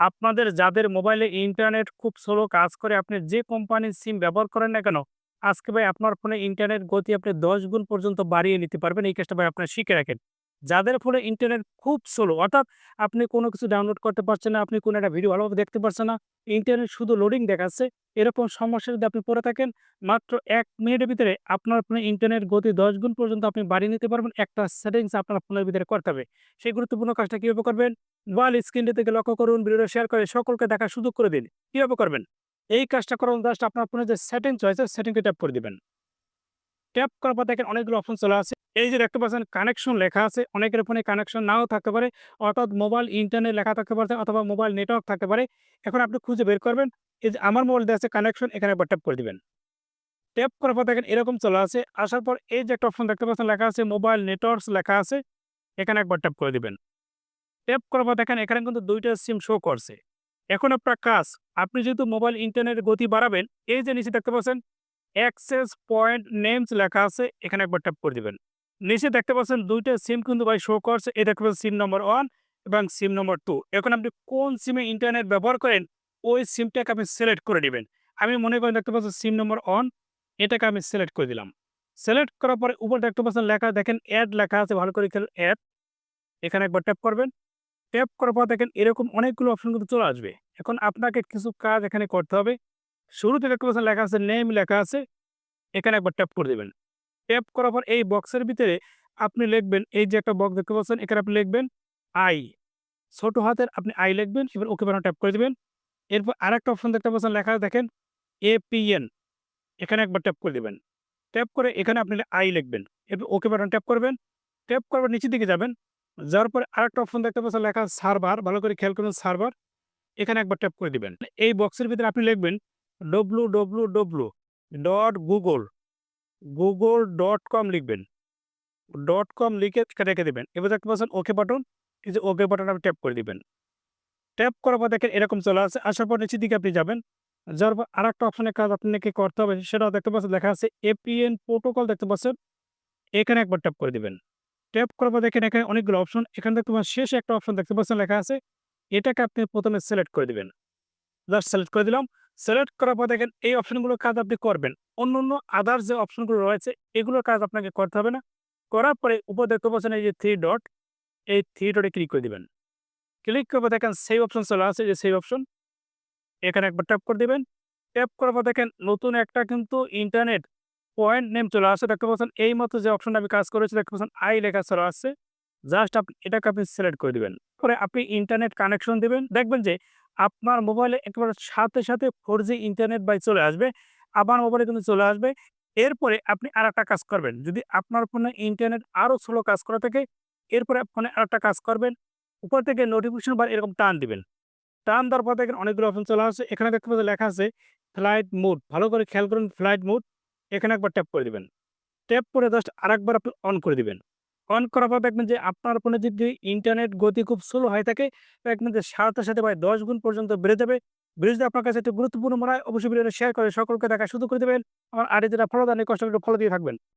আপনাদের যাদের মোবাইলে ইন্টারনেট খুব স্লো কাজ করে, আপনি যে কোম্পানির সিম ব্যবহার করেন না কেন, আজকে ভাই আপনার ফোনে ইন্টারনেট গতি আপনি ১০ গুণ পর্যন্ত বাড়িয়ে নিতে পারবেন। এই কাজটা ভাই আপনার শিখে রাখেন। যাদের ফলে ইন্টারনেট খুব স্লো অর্থাৎ আপনি কোনো কিছু ডাউনলোড করতে পারছেন না, আপনি কোনো একটা ভিডিও ভালোভাবে দেখতে পারছেন না, ইন্টারনেট শুধু লোডিং দেখাচ্ছে, এরকম সমস্যা যদি আপনি পড়ে থাকেন, মাত্র এক মিনিটের ভিতরে আপনার ফোনে ইন্টারনেট গতি ১০ গুণ পর্যন্ত আপনি বাড়িয়ে নিতে পারবেন। একটা সেটিংস আপনার ফোনের ভিতরে করতে হবে। সেই গুরুত্বপূর্ণ কাজটা কীভাবে করবেন? মোবাইল স্ক্রিনটি থেকে লক্ষ্য করুন, ভিডিওটা শেয়ার করে সকলকে দেখার সুযোগ করে দিন। কীভাবে করবেন? এই কাজটা করার জাস্ট আপনার ফোনে যে সেটিংস রয়েছে, সেটিংসে ট্যাপ করে দিবেন। ট্যাপ করার পর দেখেন অনেকগুলো অপশন চলে আসে। এই যে দেখতে পাচ্ছেন কানেকশন লেখা আছে। অনেকের ফোনে কানেকশন নাও থাকতে পারে। অর্থাৎ মোবাইল ইন্টারনেট লেখা থাকতে পারে অথবা মোবাইল নেটওয়ার্ক থাকতে পারে। এখন আপনি খুঁজে বের করবেন। এই যে আমার মোবাইল দেওয়া আছে কানেকশন এখানে একবার ট্যাপ করে দিবেন। ট্যাপ করার পর দেখেন এরকম চলে আসে। আসার পর এই যে একটা অপশন দেখতে পাচ্ছেন লেখা আছে মোবাইল নেটওয়ার্কস লেখা আছে। এখানে একবার ট্যাপ করে দিবেন। ট্যাপ করার পর দেখেন এখানে কিন্তু দুইটা সিম শো করছে। এখন আপনার কাজ, আপনি যেহেতু মোবাইল ইন্টারনেটের গতি বাড়াবেন, এই যে নিচে দেখতে পাচ্ছেন অ্যাক্সেস পয়েন্ট নেমস লেখা আছে, এখানে একবার ট্যাপ করে দিবেন। নিচে দেখতে পাচ্ছেন দুইটা সিম কিন্তু ভাই শো করছে। এই দেখতে পাচ্ছেন সিম নম্বর 1 এবং সিম নম্বর টু এখন আপনি কোন সিমে ইন্টারনেট ব্যবহার করেন, ওই সিমটাকে আপনি সিলেক্ট করে নেবেন আমি মনে করেন দেখতে পাচ্ছেন সিম নম্বর 1 এটাকে আমি সিলেক্ট করে দিলাম। সিলেক্ট করার পরে উপরে দেখতে পাচ্ছেন লেখা দেখেন অ্যাড লেখা আছে ভালো করে খেয়াল অ্যাড এখানে একবার ট্যাপ করবেন। ট্যাপ করার পর দেখেন এরকম অনেকগুলো অপশন কিন্তু চলে আসবে। এখন আপনাকে কিছু কাজ এখানে করতে হবে। শুরুতে দেখতে পাচ্ছেন লেখা আছে নেম লেখা আছে। এখানে একবার ট্যাপ করে দিবেন। ট্যাপ করার পর এই বক্সের ভিতরে আপনি লিখবেন, এই যে একটা বক্স দেখতে পাচ্ছেন, এখানে আপনি লিখবেন আই। ছোট হাতের আপনি আই লিখবেন, এবার ওকে বাটনে ট্যাপ করে দিবেন। এরপর আরেকটা অপশন দেখতে পাচ্ছেন, লেখা দেখেন এপিএন এখানে একবার ট্যাপ করে দিবেন। ট্যাপ করে এখানে আপনি আই লিখবেন। এরপর ওকে বাটনে ট্যাপ করবেন। ট্যাপ করার পর নিচের দিকে যাবেন। যাওয়ার পরে আরেকটা অপশন দেখতে পাচ্ছেন, লেখা সার্ভার ভালো করে খেয়াল করুন সার্ভার। এখানে একবার ট্যাপ করে দিবেন। এই বক্সের ভিতরে আপনি লিখবেন www.google.com লিখবেন। ডট কম লিখে রেখে দেবেন এবার দেখতে পাচ্ছেন ওকে বাটন। এই যে ওকে বাটন আপনি ট্যাপ করে দিবেন। ট্যাপ করার পর দেখেন এরকম চলে আসে। আসার পর নিচের দিকে আপনি যাবেন। যাওয়ার পর আর একটা অপশনের কাজ আপনাকে করতে হবে সেটাও দেখতে পাচ্ছেন, লেখা আছে এপিএন প্রোটোকল দেখতে পাচ্ছেন। এখানে একবার ট্যাপ করে দিবেন। ট্যাপ করার পর দেখেন এখানে অনেকগুলো অপশন। এখানে দেখতে পাচ্ছেন শেষে একটা অপশন দেখতে পাচ্ছেন, লেখা আছে। এটাকে আপনি প্রথমে সিলেক্ট করে দিবেন। জাস্ট সিলেক্ট করে দিলাম। সিলেক্ট করার পর দেখেন এই অপশনগুলোর কাজ আপনি করবেন। অন্য অন্য আদার্স যে অপশনগুলো রয়েছে, এগুলোর কাজ আপনাকে করতে হবে না। করার পরে উপরে দেখতে পাচ্ছেন এই যে থ্রি ডট এই 3 ডটে ক্লিক করে দিবেন। ক্লিক পর দেখেন সেভ অপশন চলে আসে যে সেভ অপশন। এখানে একবার ট্যাপ করে দিবেন। ট্যাপ করার পর দেখেন নতুন একটা কিন্তু ইন্টারনেট পয়েন্ট নেম চলে আসছে দেখতে পাচ্ছেন, এই মতো যে অপশনটা আমি কাজ করেছি, দেখতে পাচ্ছেন আই লেখা চলে আসছে। জাস্ট আপনি এটাকে আপনি সিলেক্ট করে দিবেন। পরে আপনি ইন্টারনেট কানেকশন দিবেন। দেখবেন যে আপনার মোবাইলে একেবারে সাথে, সাথে 4G ইন্টারনেট ভাই চলে আসবে। আমার মোবাইলে কিন্তু চলে আসবে। এরপরে আপনি আরেকটা কাজ করবেন। যদি আপনার ফোনে ইন্টারনেট আরও স্লো কাজ করা থাকে, এরপরে ফোনে আরেকটা কাজ করবেন। উপর থেকে নোটিফিকেশন বা এরকম টান দিবেন। টান দেওয়ার পর দেখেন অনেকগুলো অপশন চলে আসছে। এখানে দেখতে পাচ্ছেন লেখা আছে ফ্লাইট মুড ভালো করে খেয়াল করুন ফ্লাইট মুড এখানে একবার ট্যাপ করে দিবেন। ট্যাপ করে জাস্ট আরেকবার আপনি অন করে দিবেন। অন করার পর দেখবেন যে আপনার ফোনে যদি ইন্টারনেট গতি খুব স্লো হয়ে থাকে, দেখবেন যে সাথে, সাথে প্রায় দশ গুণ পর্যন্ত বেড়ে যাবে। ভিডিও যদি আপনার কাছে একটু গুরুত্বপূর্ণ মনে হয় অবশ্যই ভিডিওটা শেয়ার করে সকলকে দেখা শুরু করে দেবেন আমার আরে যেটা ফলো দেন কষ্ট করে ফলো দিয়ে থাকবেন।